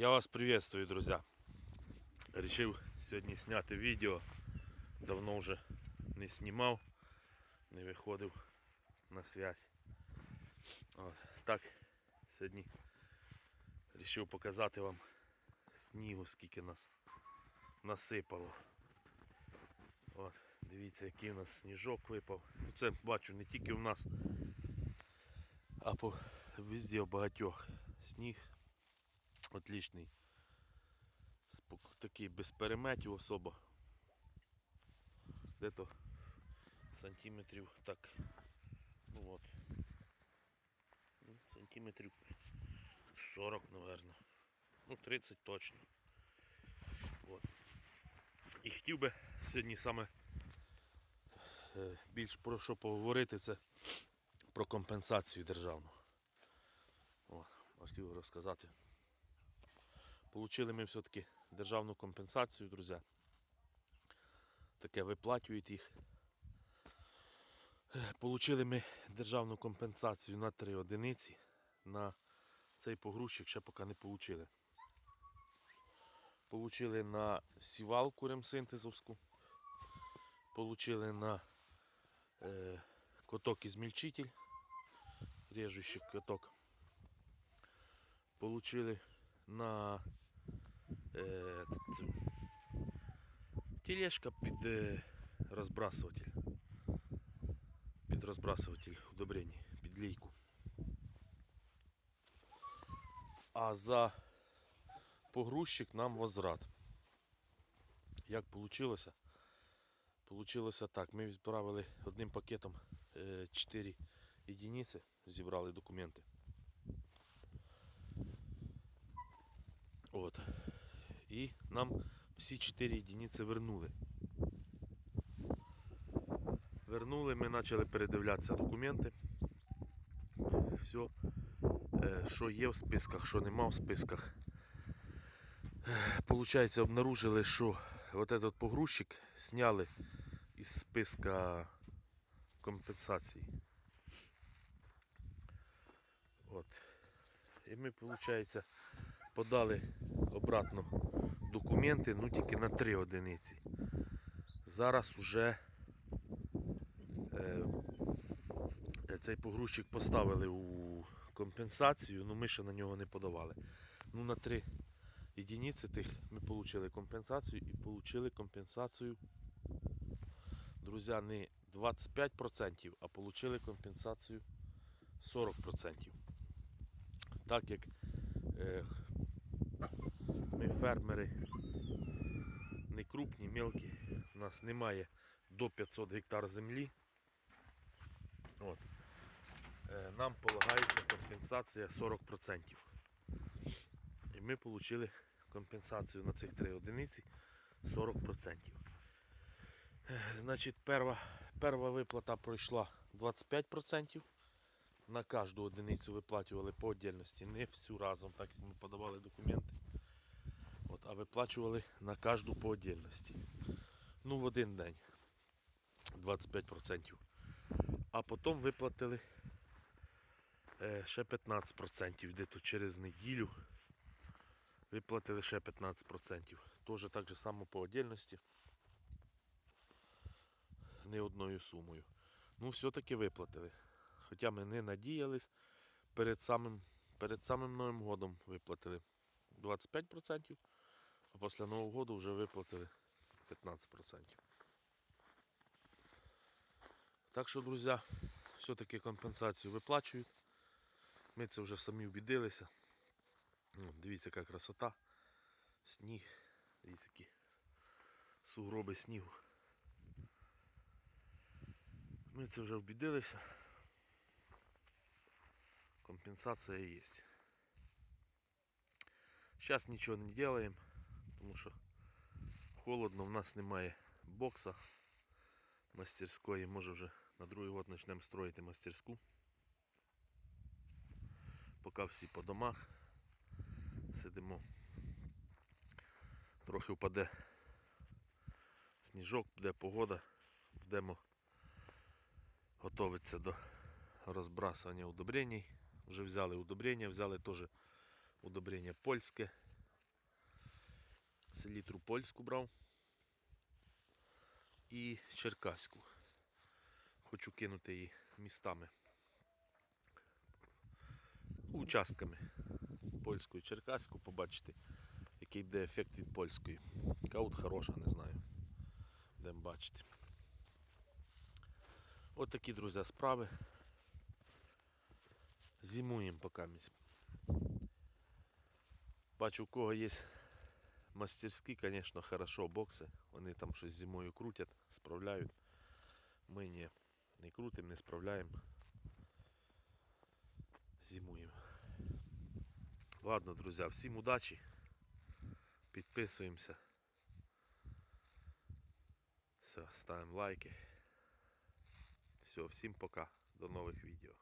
Я вас приветствую, друзья. Решил сьогодні зняти відео. Давно вже не знімав, не виходив на связь. От. Так, сьогодні вирішив показати вам снігу, скільки нас насипало. От, дивіться, який у нас сніжок випав. Це бачу не тільки в нас, а по везде у багатьох сніг Отличний. Спок- Такий без переметів особо. Де-то сантиметрів так. Ну от. Ну, Сантиметрів 40, напевно. Ну, 30 точно. От. І хотів би сьогодні саме е, більш про що поговорити, це про компенсацію державну. О, хотів розказати. Получили ми все-таки державну компенсацію, друзі. Таке виплачують їх. Получили ми державну компенсацію на 3 одиниці. На цей погрузчик ще поки не получили. Получили на сівалку ремсинтезовську. Получили на е, коток ізмільчитель, режущий коток. Получили на е, цю, тележка під е, розбрасуватель. Під розбрасуватель удобрень, під лійку. А за погрузчик нам возврат. Як получилося? Получилося так. Ми відправили одним пакетом 4 єдиниці, зібрали документи. От. І нам всі 4 єдиниці вернули. Вернули, ми почали передивлятися документи. Все, е, що є в списках, що нема в списках. Е, Получається, обнаружили, що вот этот погрузчик сняли із списка компенсацій. От. І ми, виходить, подали обратно документи, ну тільки на три одиниці. Зараз уже е, цей погрузчик поставили у компенсацію, ну ми ще на нього не подавали. Ну на три єдиниці тих ми отримали компенсацію і отримали компенсацію, друзі, не 25%, а отримали компенсацію 40%. Так як е, ми фермери не крупні, мелкі, у нас немає до 500 гектар землі. От. Е, Нам полагається компенсація 40%. І ми отримали компенсацію на цих три одиниці 40%. Е, Значить, перша, перша виплата пройшла 25%. На кожну одиницю виплачували по отдельності, не всю разом, так як ми подавали документи. А виплачували на кожну по отдельності. Ну, в один день 25%. А потім виплатили е, ще 15%, де-то через неділю виплатили ще 15%. Теж так же само по отдельності. Не одною сумою. Ну, все-таки виплатили. Хоча ми не надіялись, перед самим, перед самим Новим годом виплатили 25%, а після Нового року вже виплатили 15%. Так що, друзі, все-таки компенсацію виплачують. Ми це вже самі убідилися. Ну, дивіться, яка красота. Сніг. Дивіться, які сугроби снігу. Ми це вже вбідилися. Компенсація є. Зараз нічого не робимо, тому що холодно, в нас немає бокса мастерської. Може вже на другий год почнемо строїти мастерську. Поки всі по домах сидимо. Трохи впаде сніжок, буде погода, будемо готуватися до розбрасування удобрень. Вже взяли удобрення, взяли теж удобрення польське, селітру польську брав і черкаську. Хочу кинути її містами. Участками. Польську і черкаську, побачити, який буде ефект від польської. Каут хороша, не знаю. Будемо бачити. От такі, друзі, справи. Зимуємо поки. Бачу, у кого є мастерські, звісно, хорошо бокси. Вони там щось зимою крутять, справляють. Ми ні, не крутимо, не справляємо. Зимуємо. Ладно, друзі, всім удачі. Підписуємося. Все, ставимо лайки. Все, всім пока. До нових відео.